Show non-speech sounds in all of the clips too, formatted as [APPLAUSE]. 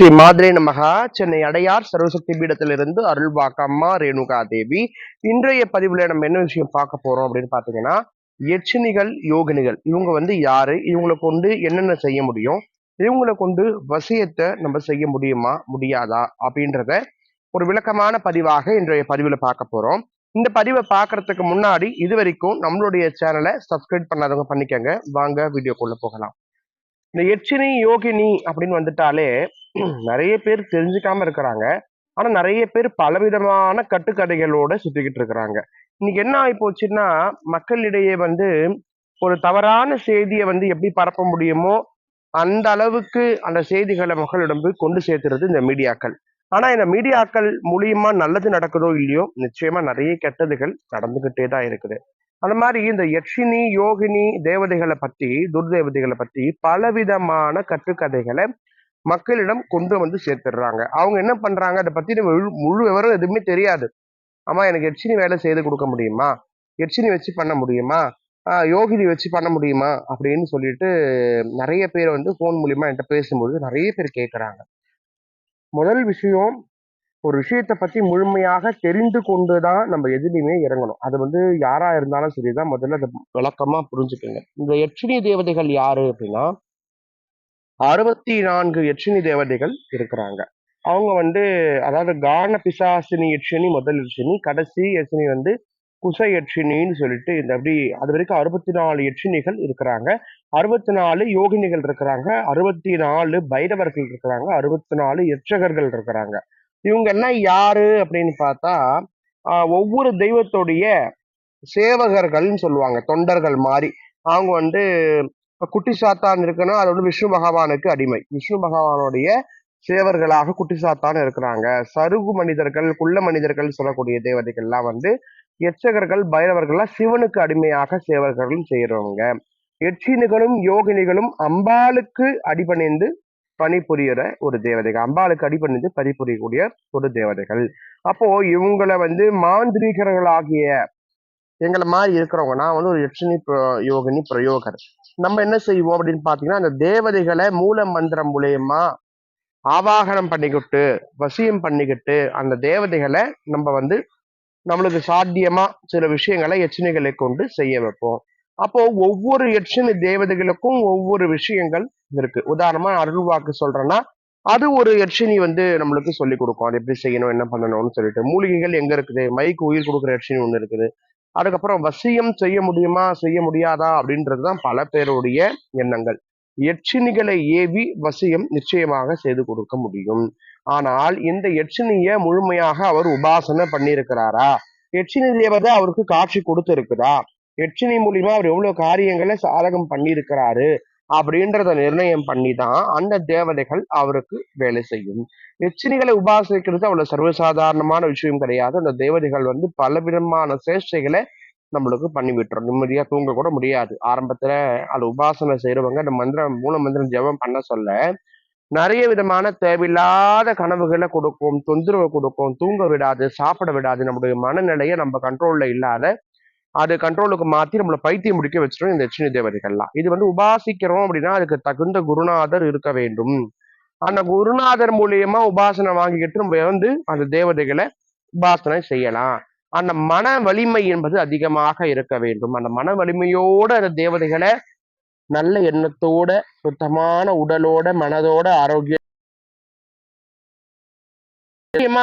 ஸ்ரீ மாதிரி நமகா. சென்னை அடையார் சர்வசக்தி பீடத்திலிருந்து அருள்வாக்கம்மா ரேணுகா தேவி இன்றைய பதிவுல நம்ம என்ன விஷயம் பார்க்க போறோம் அப்படின்னு பாத்தீங்கன்னா யட்சினிகள் யோகினிகள். இவங்க வந்து யாரு? இவங்களை கொண்டு என்னென்ன செய்ய முடியும்? இவங்களை கொண்டு வசியத்தை நம்ம செய்ய முடியுமா? முடியாதா? அப்படின்றத ஒரு விளக்கமான பதிவாக இன்றைய பதிவுல பார்க்க போறோம். இந்த பதிவை பார்க்கறதுக்கு முன்னாடி இது வரைக்கும் நம்மளுடைய சேனலை சப்ஸ்கிரைப் பண்ணாதவங்க பண்ணிக்கங்க. வாங்க வீடியோக்குள்ள போகலாம். இந்த யட்சினி யோகினி அப்படின்னு வந்துட்டாலே [CLEARS THROAT] நிறைய பேர் தெரிஞ்சுக்காம இருக்கிறாங்க. ஆனா நிறைய பேர் பலவிதமான கட்டுக்கதைகளோட சுத்திக்கிட்டு இருக்கிறாங்க. இன்னைக்கு என்ன ஆகி போச்சுன்னா மக்களிடையே வந்து ஒரு தவறான செய்தியை வந்து எப்படி பரப்ப முடியுமோ அந்த அளவுக்கு அந்த செய்திகளை மக்களிடம் போய் கொண்டு சேர்த்துறது இந்த மீடியாக்கள். ஆனா இந்த மீடியாக்கள் மூலியமா நல்லது நடக்குதோ இல்லையோ நிச்சயமா நிறைய கெட்டதுகள் நடந்துகிட்டே தான் இருக்குது. அந்த மாதிரி இந்த யக்ஷினி யோகினி தேவதைகளை பத்தி துர்தேவதைகளை பத்தி பலவிதமான கட்டுக்கதைகளை மக்களிடம் கொண்டு வந்து சேர்த்துடுறாங்க. அவங்க என்ன பண்றாங்க? அதை பத்தி முழு விவரம் எதுவுமே தெரியாது. ஆமா எனக்கு எட்சினி வேலை செய்து கொடுக்க முடியுமா? எட்சினி வச்சு பண்ண முடியுமா? யோகினி வச்சு பண்ண முடியுமா? அப்படின்னு சொல்லிட்டு நிறைய பேர் வந்து ஃபோன் மூலியமா என்கிட்ட பேசும்போது நிறைய பேர் கேட்குறாங்க. முதல் விஷயம் ஒரு விஷயத்தை பத்தி முழுமையாக தெரிந்து கொண்டு தான் நம்ம எதுலையுமே இறங்கணும். அது வந்து யாரா இருந்தாலும் சரிதான். முதல்ல அதை விளக்கமா புரிஞ்சுக்கோங்க. இந்த யட்சினி தேவதைகள் யாரு அப்படின்னா அறுபத்தி நான்கு யட்சினி தேவதைகள் இருக்கிறாங்க. அவங்க வந்து அதாவது கான பிசாசினி யட்சினி முதல் யட்சினி கடைசி யட்சினி வந்து குச யட்சினின்னு சொல்லிட்டு இந்த அப்படி அது வரைக்கும் அறுபத்தி நாலு யட்சினிகள் இருக்கிறாங்க. அறுபத்தி நாலு யோகினிகள் இருக்கிறாங்க. அறுபத்தி நாலு பைரவர்கள் இருக்கிறாங்க. அறுபத்தி நாலு யட்சகர்கள் இருக்கிறாங்க. இவங்க எல்லாம் யாரு அப்படின்னு பார்த்தா ஒவ்வொரு தெய்வத்துடைய சேவகர்கள்னு சொல்லுவாங்க. தொண்டர்கள் மாதிரி அவங்க வந்து குட்டி சாத்தான் இருக்குன்னா அது வந்து விஷ்ணு பகவானுக்கு அடிமை. விஷ்ணு பகவானுடைய சேவர்களாக குட்டி சாத்தான் இருக்கிறாங்க. சருகு மனிதர்கள் குள்ள மனிதர்கள் சொல்லக்கூடிய தேவதைகள்லாம் வந்து எச்சகர்கள் பைரவர்கள்லாம் சிவனுக்கு அடிமையாக சேவர்களும் செய்கிறவங்க எச்சினிகளும் யோகினிகளும் அம்பாளுக்கு அடிபணிந்து பணிபுரியிற ஒரு தேவதைகள். அம்பாளுக்கு அடிபணிந்து பணிபுரியக்கூடிய ஒரு தேவதைகள். அப்போ இவங்களை வந்து மாந்திரிகர்களாகிய எங்களை மாதிரி இருக்கிறவங்க நான் வந்து ஒரு யட்சினி யோகினி பிரயோகர். நம்ம என்ன செய்வோம் அப்படின்னு பார்த்தீங்கன்னா அந்த தேவதைகளை மூல மந்திரம் மூலயமா ஆவாகனம் பண்ணிக்கிட்டு வசியம் பண்ணிக்கிட்டு அந்த தேவதைகளை நம்ம வந்து நம்மளுக்கு சாத்தியமா சில விஷயங்களை எச்சனைகளை கொண்டு செய்ய வைப்போம். அப்போ ஒவ்வொரு யட்சணி தேவதைகளுக்கும் ஒவ்வொரு விஷயங்கள் இருக்கு. உதாரணமா அருள்வாக்கு சொல்றேன்னா அது ஒரு யட்சினி வந்து நம்மளுக்கு சொல்லி கொடுக்கும். அது எப்படி செய்யணும் என்ன பண்ணணும்னு சொல்லிட்டு. மூலிகைகள் எங்க இருக்குது? மைக்கு உயிர் கொடுக்குற யட்சினி ஒன்று இருக்குது. அதுக்கப்புறம் வசியம் செய்ய முடியுமா செய்ய முடியாதா அப்படின்றது தான் பல பேருடைய எண்ணங்கள். யட்சினிகளை ஏவி வசியம் நிச்சயமாக செய்து கொடுக்க முடியும். ஆனால் இந்த எச்சினிய முழுமையாக அவர் உபாசனை பண்ணியிருக்கிறாரா? எச்சினி தேவதை அவருக்கு காட்சி கொடுத்துருக்குதா? எச்சினி மூலியமா அவர் எவ்வளவு காரியங்களை சாதகம் பண்ணியிருக்கிறாரு? அப்படின்றத நிர்ணயம் பண்ணி தான் அந்த தேவதைகள் அவருக்கு வேலை செய்யும். எச்சினிகளை உபாசிக்கிறது அவ்வளவு சர்வசாதாரணமான விஷயம் கிடையாது. அந்த தேவதைகள் வந்து பலவிதமான சேஷ்டைகளை நம்மளுக்கு பண்ணி விட்டுரும் நிம்மதியா தூங்க கூட முடியாது. ஆரம்பத்துல அது உபாசனை செய்யறவங்க அந்த மந்திரம் மூல மந்திரம் ஜெபம் பண்ண சொல்ல நிறைய விதமான தேவையில்லாத கனவுகளை கொடுக்கும் தொந்தரவு கொடுக்கும் தூங்க விடாது சாப்பிட விடாது நம்முடைய மனநிலையை நம்ம கண்ட்ரோல்ல இல்லாத அது கண்ட்ரோலுக்கு மாத்தி நம்மளை பைத்தியம் முடிக்க வச்சிடும் இந்த லட்சுமி தேவதைகள்லாம். இது வந்து உபாசிக்கிறோம் அப்படின்னா அதுக்கு தகுந்த குருநாதர் இருக்க வேண்டும். அந்த குருநாதர் மூலியமா உபாசனை வாங்கிக்கிட்டு நம்ம வந்து அந்த தேவதைகளை உபாசனை செய்யலாம். அந்த மன வலிமை என்பது அதிகமாக இருக்க வேண்டும். அந்த மன வலிமையோட அந்த தேவதைகளை நல்ல எண்ணத்தோட சுத்தமான உடலோட மனதோட ஆரோக்கிய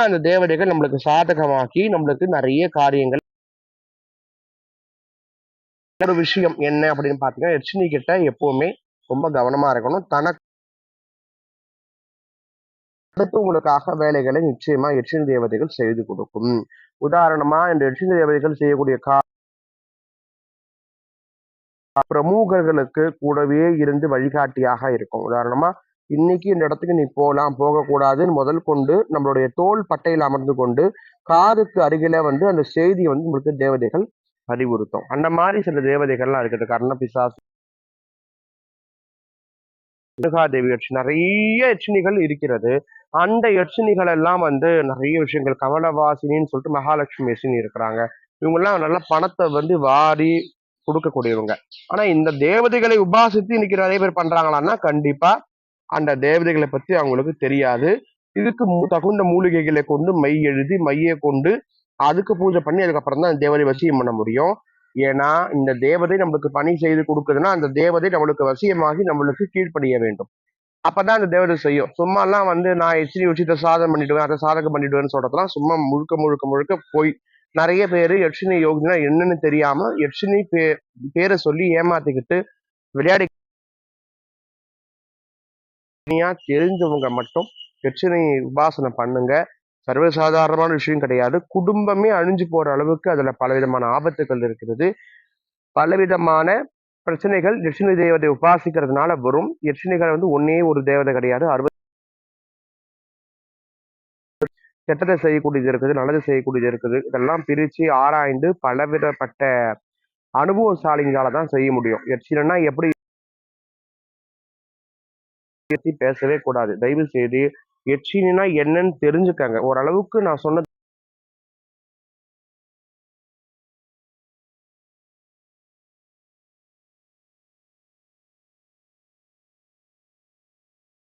அந்த தேவதைகள் நம்மளுக்கு சாதகமாக்கி நம்மளுக்கு நிறைய காரியங்கள் ஒரு விஷயம் என்ன அப்படின்னு பாத்தீங்கன்னா யட்சினி கிட்ட எப்பவுமே ரொம்ப கவனமா இருக்கணும். தனக்கு அடுத்து உங்களுக்காக வேலைகளை நிச்சயமா யட்சினி தேவதைகள் செய்து கொடுக்கும். உதாரணமா இந்த யட்சினி தேவதைகள் செய்யக்கூடிய கா பிரமுகர்களுக்கு கூடவே இருந்து வழிகாட்டியாக இருக்கும். உதாரணமா இன்னைக்கு இந்த இடத்துக்கு நீ போகலாம் போகக்கூடாதுன்னு முதல் கொண்டு நம்மளுடைய தோல் பட்டையில் அமர்ந்து கொண்டு காதுக்கு அருகில வந்து அந்த செய்தியை வந்து உங்களுக்கு தேவதைகள் அறிவுறுத்தும். அந்த மாதிரி சில தேவதைகள்லாம் இருக்குது கர்ண பிசாசு தேவி யட்சி நிறைய யட்சினிகள் இருக்கிறது. அந்த யட்சினிகள் எல்லாம் வந்து நிறைய விஷயங்கள். கமலவாசினின்னு சொல்லிட்டு மகாலட்சுமி யட்சினி இருக்கிறாங்க. இவங்கெல்லாம் நல்லா நல்ல பணத்தை வந்து வாரி கொடுக்கக்கூடியவங்க. ஆனா இந்த தேவதைகளை உபாசித்து இன்னைக்கு நிறைய பேர் பண்றாங்களான்னா கண்டிப்பா அந்த தேவதைகளை பத்தி அவங்களுக்கு தெரியாது. இதுக்கு மு- தகுந்த மூலிகைகளை கொண்டு மை எழுதி மையை கொண்டு அதுக்கு பூஜை பண்ணி அதுக்கப்புறம் தான் தேவதை வசியம் பண்ண முடியும். ஏன்னா இந்த தேவதை நம்மளுக்கு பணி செய்து கொடுக்குதுன்னா அந்த தேவதை நம்மளுக்கு வசியமாகி நம்மளுக்கு கீழ்ப்படிய வேண்டும். அப்பதான் அந்த தேவதை செய்யும். சும்மாலாம் வந்து நான் எச்சினி வச்சு இதை சாதம் பண்ணிடுவேன் அதை சாதகம் பண்ணிடுவேன்னு சொல்றதெல்லாம் சும்மா முழுக்க முழுக்க முழுக்க போய் நிறைய பேர் யட்சினி யோகினா என்னன்னு தெரியாம யட்சினி பே பேரை சொல்லி ஏமாத்திக்கிட்டு விளையாடி தெரிஞ்சவங்க மட்டும் யட்சினி உபாசனை பண்ணுங்க. சர்வசாதாரணமான விஷயம் கிடையாது. குடும்பமே அழிஞ்சு போற அளவுக்கு அதுல பலவிதமான ஆபத்துகள் இருக்கிறது. பலவிதமான பிரச்சனைகள் யட்சினி தேவதை உபாசிக்கிறதுனால வரும். யட்சினிகள் வந்து ஒன்னே ஒரு தேவதை கிடையாது. அறுபது கெட்டதை செய்யக்கூடியது இருக்குது நல்லது செய்யக்கூடியது இருக்குது. இதெல்லாம் பிரிச்சு ஆராய்ந்து பலவிதப்பட்ட அனுபவசாலிங்களால தான் செய்ய முடியும். யட்சினா எப்படி பேசவே கூடாது. தயவு செய்து எச்சினா என்னன்னு தெரிஞ்சுக்கங்க. ஓரளவுக்கு நான் சொன்ன